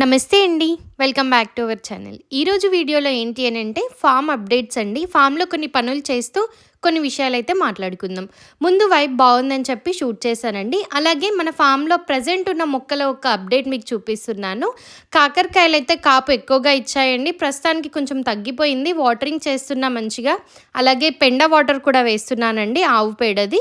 నమస్తే అండి. Welcome back to our channel ఈరోజు వీడియోలో ఏంటి అని అంటే ఫామ్ అప్డేట్స్ అండి. ఫామ్లో కొన్ని పనులు చేస్తూ కొన్ని విషయాలు అయితే మాట్లాడుకుందాం. ముందు వైబ్ బాగుందని చెప్పి షూట్ చేశానండి. అలాగే మన ఫామ్లో ప్రజెంట్ ఉన్న మొక్కల ఒక అప్డేట్ మీకు చూపిస్తున్నాను. కాకరకాయలు అయితే కాపు ఎక్కువగా ఇచ్చాయండి. ప్రస్తుతానికి కొంచెం తగ్గిపోయింది. వాటరింగ్ చేస్తున్నా మంచిగా. అలాగే పెండ వాటర్ కూడా వేస్తున్నానండి. ఆవు పేడది.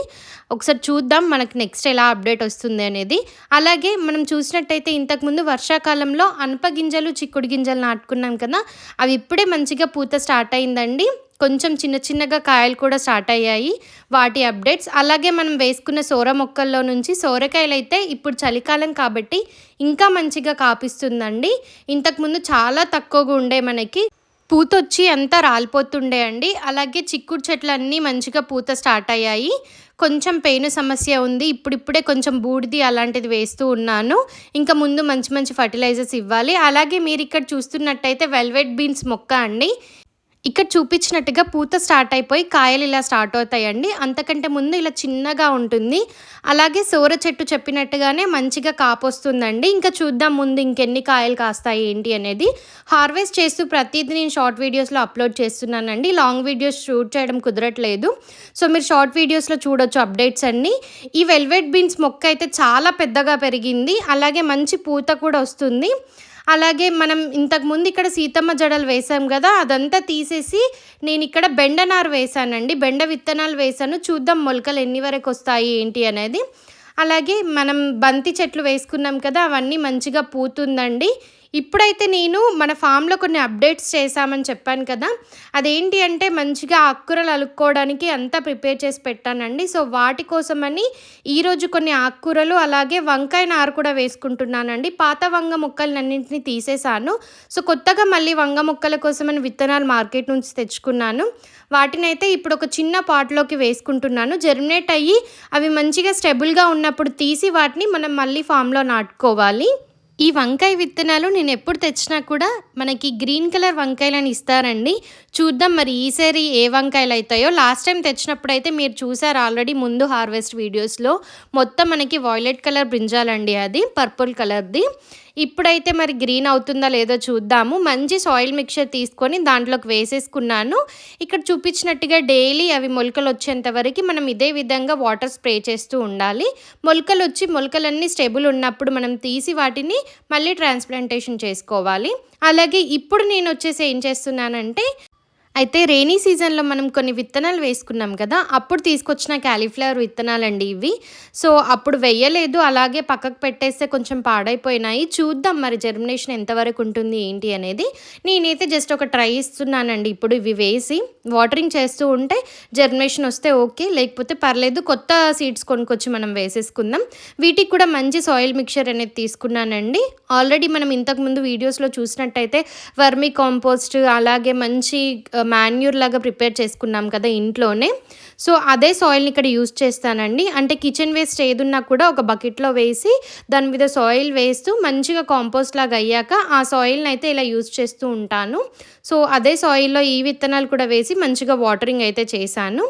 ఒకసారి చూద్దాం మనకు నెక్స్ట్ ఎలా అప్డేట్ వస్తుంది అనేది. అలాగే మనం చూసినట్టయితే ఇంతకుముందు వర్షాకాలంలో అనప గింజలు చిక్కుడు గింజలు నాటుకున్నాం కదా అవి ఇప్పుడే మంచిగా పూత స్టార్ట్ అయిందండి. కొంచెం చిన్న చిన్నగా కాయలు కూడా స్టార్ట్ అయ్యాయి. వాటి అప్డేట్స్ అలాగే మనం వేసుకున్న సోర మొక్కల్లో నుంచి సోరకాయలు అయితే ఇప్పుడు చలికాలం కాబట్టి ఇంకా మంచిగా కాపిస్తుందండి. ఇంతకుముందు చాలా తక్కువగా ఉండే మనకి. పూత వచ్చి అంతా రాలిపోతుండే అండి. అలాగే చిక్కుడు చెట్లు అన్నీ మంచిగా పూత స్టార్ట్ అయ్యాయి. కొంచెం పెయిన్ సమస్య ఉంది ఇప్పుడిప్పుడే కొంచెం బూడిది అలాంటిది వేస్తూ ఉన్నాను. ఇంకా ముందు మంచి మంచి ఫర్టిలైజర్స్ ఇవ్వాలి. అలాగే మీరు ఇక్కడ చూస్తున్నట్టయితే వెల్వెట్ బీన్స్ మొక్క అండి. ఇక్కడ చూపించినట్టుగా పూత స్టార్ట్ అయిపోయి కాయలు ఇలా స్టార్ట్ అవుతాయండి. అంతకంటే ముందు ఇలా చిన్నగా ఉంటుంది. అలాగే సోర చెట్టు చెప్పినట్టుగానే మంచిగా కాపొస్తుందండి ఇంకా చూద్దాం ముందు ఇంకెన్ని కాయలు కాస్తాయి ఏంటి అనేది. హార్వెస్ట్ చేస్తూ ప్రతిదీ నేను షార్ట్ వీడియోస్లో అప్లోడ్ చేస్తున్నానండి. లాంగ్ వీడియోస్ షూట్ చేయడం కుదరట్లేదు. సో మీరు షార్ట్ వీడియోస్లో చూడొచ్చు అప్డేట్స్ అన్నీ. ఈ వెల్వెట్ బీన్స్ మొక్క అయితే చాలా పెద్దగా పెరిగింది. అలాగే మంచి పూత కూడా వస్తుంది. అలాగే మనం ఇంతకుముందు ఇక్కడ సీతమ్మ జడలు వేసాం కదా అదంతా తీసేసి నేను ఇక్కడ బెండనారు వేసానండి బెండ విత్తనాలు వేసాను చూద్దాం మొలకలు ఎన్ని వరకు వస్తాయి ఏంటి అనేది. అలాగే మనం బంతి చెట్లు వేసుకున్నాం కదా అవన్నీ మంచిగా పూతుందండి. ఇప్పుడైతే నేను మన ఫామ్లో కొన్ని అప్డేట్స్ చేశామని చెప్పాను కదా అదేంటి అంటే మంచిగా ఆకుకూరలు అలుక్కోవడానికి అంతా ప్రిపేర్ చేసి పెట్టానండి. సో వాటి కోసమని ఈరోజు కొన్ని ఆకుకూరలు అలాగే వంకాయ నారు కూడా వేసుకుంటున్నానండి. పాత వంగ మొక్కలన్నింటినీ తీసేశాను సో కొత్తగా మళ్ళీ వంగ మొక్కల కోసమని విత్తనాలు మార్కెట్ నుంచి తెచ్చుకున్నాను. వాటినైతే ఇప్పుడు ఒక చిన్న పాట్లోకి వేసుకుంటున్నాను. జర్మినేట్ అయ్యి అవి మంచిగా స్టెబుల్గా ఉన్నప్పుడు తీసి వాటిని మనం మళ్ళీ ఫామ్లో నాటుకోవాలి. ఈ వంకాయ విత్తనాలు నేను ఎప్పుడు తెచ్చినా కూడా మనకి గ్రీన్ కలర్ వంకాయలని ఇస్తారండి. చూద్దాం మరి ఈసారి ఏ వంకాయలు అవుతాయో లాస్ట్ టైం తెచ్చినప్పుడు అయితే మీరు చూసారు ఆల్రెడీ ముందు హార్వెస్ట్ వీడియోస్లో. మొత్తం మనకి వాయిలెట్ కలర్ బ్రింజాలండి అది పర్పుల్ కలర్ది. ఇప్పుడైతే మరి గ్రీన్ అవుతుందా లేదో చూద్దాము. మంచి సాయిల్ మిక్చర్ తీసుకొని దాంట్లోకి వేసేసుకున్నాను. ఇక్కడ చూపించినట్టుగా డైలీ అవి మొలకలు వచ్చేంత వరకు మనం ఇదే విధంగా వాటర్ స్ప్రే చేస్తూ ఉండాలి. మొలకలు వచ్చి మొలకలన్నీ స్టేబుల్ ఉన్నప్పుడు మనం తీసి వాటిని మళ్ళీ ట్రాన్స్ప్లాంటేషన్ చేసుకోవాలి. అలాగే ఇప్పుడు నేను వచ్చేసి ఏం చేస్తున్నానంటే అయితే రెయినీ సీజన్లో మనం కొన్ని విత్తనాలు వేసుకున్నాం కదా అప్పుడు తీసుకొచ్చిన క్యాలీఫ్లవర్ విత్తనాలండి ఇవి. సో అప్పుడు వెయ్యలేదు అలాగే పక్కకు పెట్టేస్తే కొంచెం పాడైపోయినాయి. చూద్దాం మరి జర్మినేషన్ ఎంతవరకు ఉంటుంది ఏంటి అనేది. నేనైతే జస్ట్ ఒక ట్రై ఇస్తున్నానండి. ఇప్పుడు ఇవి వేసి వాటరింగ్ చేస్తూ ఉంటే జర్మినేషన్ వస్తే ఓకే లేకపోతే పర్లేదు కొత్త సీడ్స్ కొనుక్కొచ్చి మనం వేసేసుకుందాం. వీటికి కూడా మంచి సాయిల్ మిక్చర్ అనేది తీసుకున్నానండి. ఆల్రెడీ మనం ఇంతకుముందు వీడియోస్లో చూసినట్టయితే వర్మీ కాంపోస్ట్ అలాగే మంచి మాన్యూర్ లాగా ప్రిపేర్ చేసుకున్నాం కదా ఇంట్లోనే. సో అదే సాయిల్ని ఇక్కడ యూజ్ చేస్తానండి. అంటే కిచెన్ వేస్ట్ ఏదున్నా కూడా ఒక బకెట్లో వేసి దాని మీద సాయిల్ వేస్తూ మంచిగా కాంపోస్ట్ లాగా అయ్యాక ఆ సాయిల్ని అయితే ఇలా యూజ్ చేస్తూ ఉంటాను. సో అదే సాయిల్లో ఈ విత్తనాలు కూడా వేసి మంచిగా వాటరింగ్ అయితే చేశాను.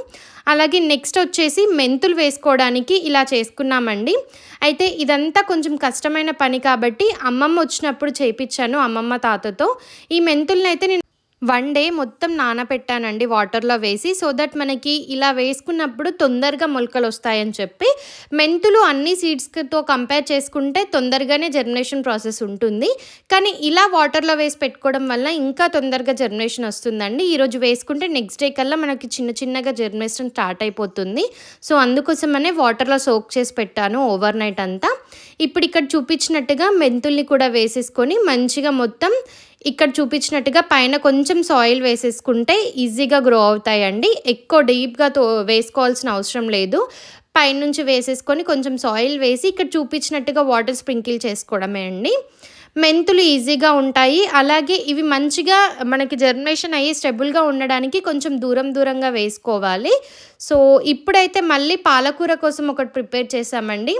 అలాగే నెక్స్ట్ వచ్చేసి మెంతులు వేసుకోవడానికి ఇలా చేసుకున్నామండి. అయితే ఇదంతా కొంచెం కష్టమైన పని కాబట్టి అమ్మమ్మ వచ్చినప్పుడు చేయించాను అమ్మమ్మ తాతతో. ఈ మెంతుల్ని అయితే నేను వన్ డే మొత్తం నానబెట్టానండి వాటర్లో వేసి సో దట్ మనకి ఇలా వేసుకున్నప్పుడు తొందరగా మొలకలు వస్తాయని చెప్పి మెంతులు అన్ని సీడ్స్తో కంపేర్ చేసుకుంటే తొందరగానే జర్మినేషన్ ప్రాసెస్ ఉంటుంది. కానీ ఇలా వాటర్లో వేసి పెట్టుకోవడం వల్ల ఇంకా తొందరగా జర్మినేషన్ వస్తుందండి. ఈరోజు వేసుకుంటే నెక్స్ట్ డే కల్లా మనకి చిన్న చిన్నగా జర్మినేషన్ స్టార్ట్ అయిపోతుంది. సో అందుకోసమనే వాటర్లో సోక్ చేసి పెట్టాను ఓవర్ నైట్ అంతా. ఇప్పుడు ఇక్కడ చూపించినట్టుగా మెంతుల్ని కూడా వేసేసుకొని మంచిగా మొత్తం ఇక్కడ చూపించినట్టుగా పైన కొంచెం సాయిల్ వేసేసుకుంటే ఈజీగా గ్రో అవుతాయండి. ఎక్కువ డీప్గా తో వేసుకోవాల్సిన అవసరం లేదు. పైనుంచి వేసేసుకొని కొంచెం సాయిల్ వేసి ఇక్కడ చూపించినట్టుగా వాటర్ స్ప్రింకిల్ చేసుకోవడమే అండి. మెంతులు ఈజీగా ఉంటాయి. అలాగే ఇవి మంచిగా మనకి జర్మినేషన్ అయ్యి స్టెబుల్గా ఉండడానికి కొంచెం దూరం దూరంగా వేసుకోవాలి. సో ఇప్పుడైతే మళ్ళీ పాలకూర కోసం ఒకటి ప్రిపేర్ చేసామండి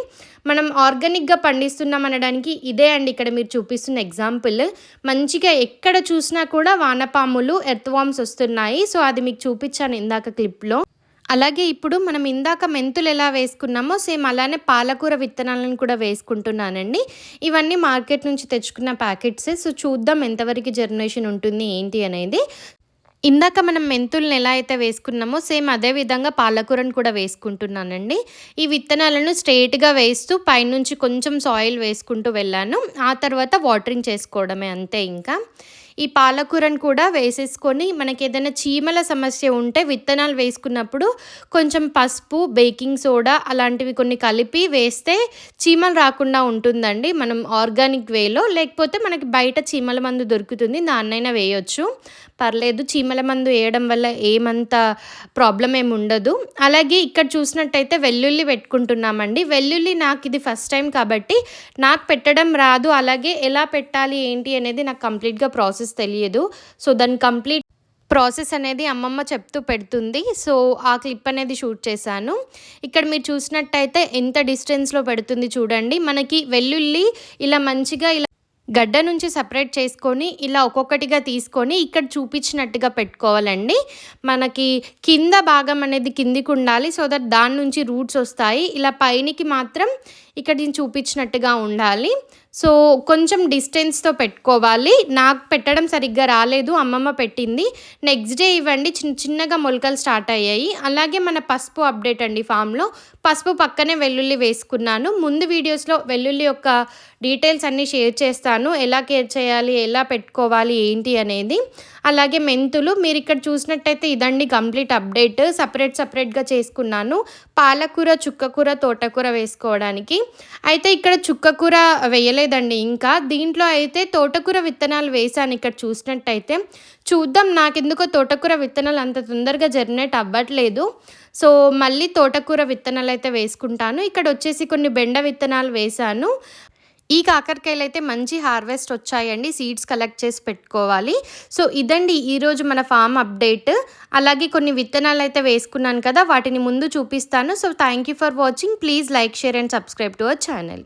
మనం ఆర్గానిక్గా పండిస్తున్నాం అనడానికి ఇదే అండి ఇక్కడ మీరు చూపిస్తున్న ఎగ్జాంపుల్ మంచిగా ఎక్కడ చూసినా కూడా వానపాములు ఎర్త్వామ్స్ వస్తున్నాయి. సో అది మీకు చూపించాను ఇందాక క్లిప్లో అలాగే ఇప్పుడు మనం ఇందాక మెంతులు ఎలా వేసుకున్నామో సేమ్ అలానే పాలకూర విత్తనాలను కూడా వేసుకుంటున్నానండి. ఇవన్నీ మార్కెట్ నుంచి తెచ్చుకున్న ప్యాకెట్సే. సో చూద్దాం ఎంతవరకు జర్నేషన్ ఉంటుంది ఏంటి అనేది. ఇందాక మనం మెంతుల్ని ఎలా అయితే వేసుకున్నామో సేమ్ అదే విధంగా పాలకూరను కూడా వేసుకుంటున్నానండి. ఈ విత్తనాలను స్ట్రేట్గా వేస్తూ పైనుంచి కొంచెం సాయిల్ వేసుకుంటూ వెళ్ళాను. ఆ తర్వాత వాటరింగ్ చేసుకోవడమే అంతే ఇంకా. ఈ పాలకూరను కూడా వేసేసుకొని మనకి ఏదైనా చీమల సమస్య ఉంటే విత్తనాలు వేసుకున్నప్పుడు కొంచెం పసుపు బేకింగ్ సోడా అలాంటివి కొన్ని కలిపి వేస్తే చీమలు రాకుండా ఉంటుందండి. మనం ఆర్గానిక్ వేలో లేకపోతే మనకి బయట చీమల మందు దొరుకుతుంది. దాన్నైనా వేయొచ్చు. పర్లేదు చీమల మందు వేయడం వల్ల ఏమంత ప్రాబ్లం ఏమి ఉండదు. అలాగే ఇక్కడ చూసినట్టయితే వెల్లుల్లి పెట్టుకుంటున్నామండి. వెల్లుల్లి నాకు ఇది ఫస్ట్ టైం కాబట్టి నాకు పెట్టడం రాదు. అలాగే ఎలా పెట్టాలి ఏంటి అనేది నాకు కంప్లీట్గా ప్రాసెస్ తెలియదు. సో దాని కంప్లీట్ ప్రాసెస్ అనేది అమ్మమ్మ చెప్తూ పెడుతుంది. సో ఆ క్లిప్ అనేది షూట్ చేశాను. ఇక్కడ మీరు చూసినట్టయితే ఎంత డిస్టెన్స్లో పెడుతుంది చూడండి. మనకి వెల్లుల్లి ఇలా మంచిగా ఇలా గడ్డ నుంచి సపరేట్ చేసుకొని ఇలా ఒక్కొక్కటిగా తీసుకొని ఇక్కడ చూపించినట్టుగా పెట్టుకోవాలండి. మనకి కింద భాగం అనేది కిందికి ఉండాలి. సో దట్ దాని నుంచి రూట్స్ వస్తాయి. ఇలా పైనికి మాత్రం ఇక్కడ నేను చూపించినట్టుగా ఉండాలి. సో కొంచెం డిస్టెన్స్తో పెట్టుకోవాలి. నాకు పెట్టడం సరిగ్గా రాలేదు అమ్మమ్మ పెట్టింది. నెక్స్ట్ డే ఇవ్వండి చిన్న చిన్నగా మొలకలు స్టార్ట్ అయ్యాయి. అలాగే మన పసుపు అప్డేట్ అండి ఫామ్లో. పసుపు పక్కనే వెల్లుల్లి వేసుకున్నాను. ముందు వీడియోస్లో వెల్లుల్లి యొక్క డీటెయిల్స్ అన్నీ షేర్ చేస్తాను. ఎలా కేర్ చేయాలి ఎలా పెట్టుకోవాలి ఏంటి అనేది. అలాగే మెంతులు మీరు ఇక్కడ చూసినట్టయితే ఇదండి కంప్లీట్ అప్డేట్. సపరేట్ సపరేట్గా చేసుకున్నాను. పాలకూర చుక్కకూర తోటకూర వేసుకోవడానికి. అయితే ఇక్కడ చుక్కకూర వేయలేదండి ఇంకా దీంట్లో అయితే తోటకూర విత్తనాలు వేసాను ఇక్కడ చూసినట్టయితే చూద్దాం. నాకెందుకో తోటకూర విత్తనాలు అంత తొందరగా జర్మినేట్ అవ్వట్లేదు. సో మళ్ళీ తోటకూర విత్తనాలు అయితే వేసుకుంటాను. ఇక్కడ వచ్చేసి కొన్ని బెండ విత్తనాలు వేశాను. ఈ కాకరకాయలు అయితే మంచి హార్వెస్ట్ వచ్చాయండి. సీడ్స్ కలెక్ట్ చేసి పెట్టుకోవాలి. సో ఇదండి ఈరోజు మన ఫామ్ అప్డేట్. అలాగే కొన్ని విత్తనాలు అయితే వేసుకున్నాను కదా వాటిని ముందు చూపిస్తాను. So thank you for watching. Please like share and subscribe to our channel.